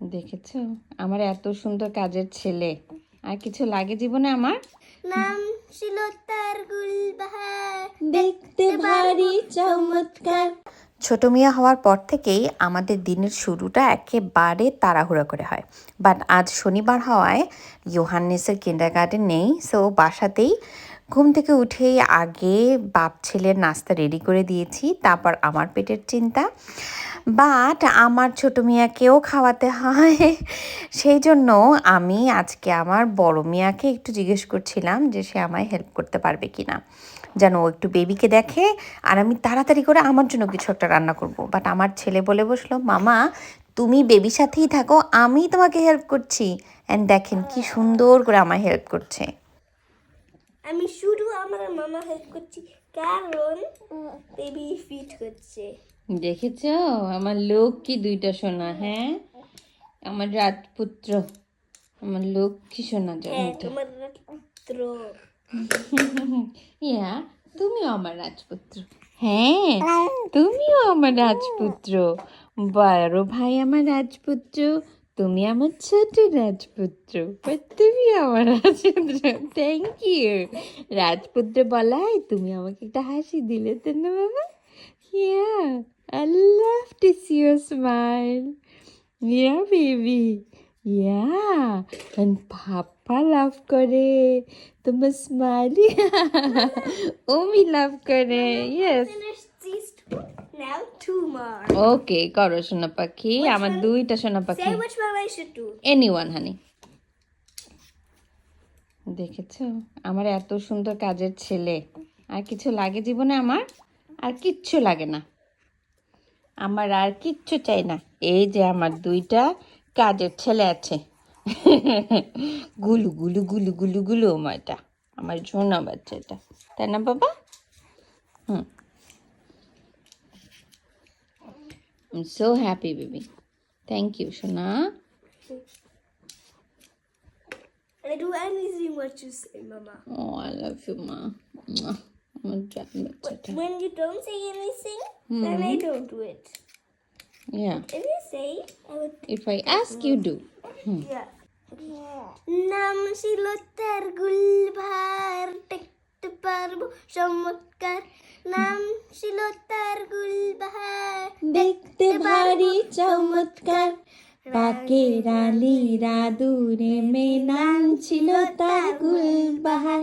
দেখেছ? আমার এত সুন্দর কাজের ছেলে। আর কিছু লাগে জীবনে আমার? নাম ছিল তার গুলবাহার দেখতে ভারী চমৎকার। ছোট মিয়া হওয়ার পর থেকেই আমাদের দিনের শুরুটা একেবারে তাড়াহুড়ো করে হয়। বাট আজ শনিবার হওয়ায় ইয়োহান্নেসের কিন্ডার গার্ডেন নেই সো বাসাতেই ঘুম থেকে উঠেই আগে বাপ ছেলের নাস্তা রেডি করে দিয়েছি তারপর আমার পেটের চিন্তা। বাট আমার ছোট মিয়াকেও খাওয়াতে হয়। সেই জন্য আমি আজকে আমার বড় মিয়াকে একটু জিজ্ঞেস করছিলাম যে সে আমায় হেল্প করতে পারবে কি না যেন ও একটু বেবিকে দেখে আর আমি তাড়াতাড়ি করে আমার জন্য কিছু একটা রান্না করব। বাট আমার ছেলে বলে বসল মামা তুমি বেবির সাথেই থাকো আমি তোমাকে হেল্প করছি। অ্যান্ড দেখেন কি সুন্দর করে আমায় হেল্প করছে। আমি শুধু আমার মামা হেল্প করছি কারণ বেবি ফিট হচ্ছে দেখেছ? আমার লক্ষ্মী দুইটা সোনা হ্যাঁ? আমার রাজপুত্র আমার লক্ষ্মী সোনা হ্যাঁ জনটা ইয়া তুমিও আমার রাজপুত্র। হ্যাঁ তুমিও আমার রাজপুত্র। বড় ভাই আমার রাজপুত্র তুমি আমার ছোট রাজপুত্র। তুমি আমার রাজপুত্র। থ্যাংক ইউ রাজপুত্র বলাই তুমি আমাকে একটা হাসি দিলে তো না বাবা। Yeah. Your smile yeah baby yeah and papa love করে তোমার স্মাইলি ওমি লাভ করে yes Finish. Now two more. Okay করো সোনা পাখি আমার দুইটা সোনা পাখি Say which one I should do. One honey দেখেছ আমার এত সুন্দর কাজের ছেলে আর কিছু লাগে জীবনে আমার আর কিচ্ছু লাগে না আমার আর কিচ্ছু চাই না। এই যে আমার দুইটা কাজের ছেলে আছে। গুলু গুলু গুলু গুলু গুলু ময়টা আমার ঝুনা বাচ্চাটা। তাই না বাবা? হুম। So happy baby thank you সোনা। I do anything what you say, Mama. Oh, I love you, Ma. A giant বাচ্চাটা When you don't say anything, hmm. then I don't do it. Yeah. If you say, I would. If I ask, you do. hmm. Yeah. নাম ছিল তার গুলভার দেখতে পারব চমৎকার নাম ছিল তার গুলবাহার দেখতে ভারী চমৎকার পাকে রালি রাদুরে মে নাম ছিল তার গুলবাহার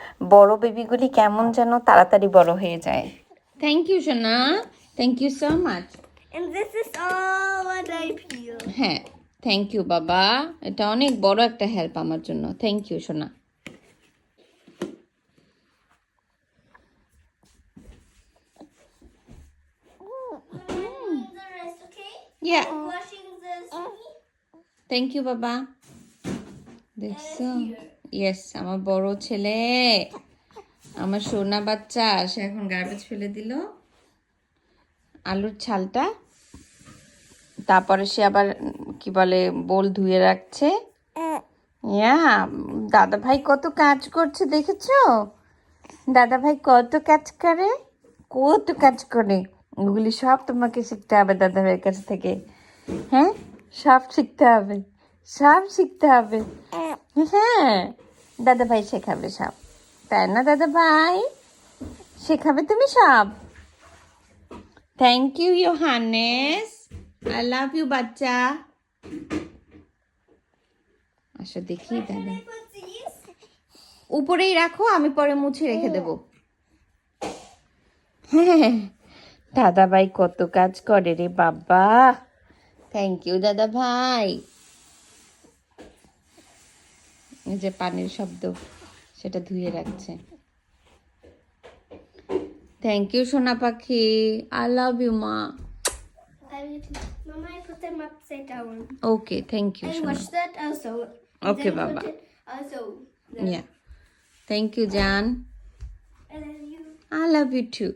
বড় বেবিগুলি কেমন যেন তাড়াতাড়ি বড় হয়ে যায়। থ্যাংক ইউ সোনা thank you so much And this is all what I feel. হ্যাঁ থ্যাংক ইউ বাবা। এটা অনেক বড় একটা হেল্প আমার জন্য। থ্যাংক ইউ সোনা? Yeah Washing this. Thank you বাবা। দেখছ ইয়েস আমার বড় ছেলে। আমার সোনা বাচ্চা, সে এখন গার্বেজ ফেলে দিল। আলুর ছালটা। তারপরে সে আবার, কি বলে, বোল ধুয়ে রাখছে। ইয়া দাদা ভাই কত কাজ করছে দেখেছ? দাদা ভাই কত কাজ করে, কত কাজ করে। ওগুলি সব তোমাকে শিখতে হবে দাদা ভাইয়ের কাছ থেকে। হ্যাঁ? সব শিখতে হবে। সব শিখতে হবে। হ্যাঁ দাদা ভাই শেখাবে সব। তাই না দাদা ভাই শেখাবে তুমি সব? থ্যাংক ইউ ইউহানেস আই লাভ ইউ বাচ্চা। আসো দেখি দাদা। উপরেই রাখো আমি পরে মুছে রেখে দেব। হ্যাঁ দাদা ভাই কত কাজ করে রে বাবা। থ্যাংক ইউ দাদা ভাই যে পানির শব্দ সেটা ধুয়ে রাখছে। থ্যাংক ইউ সোনা পাখি। আই লাভ ইউ মা। ওকে থ্যাংক ইউ ওকে বাবা ইয়া থ্যাংক ইউ জান আই লাভ ইউ টু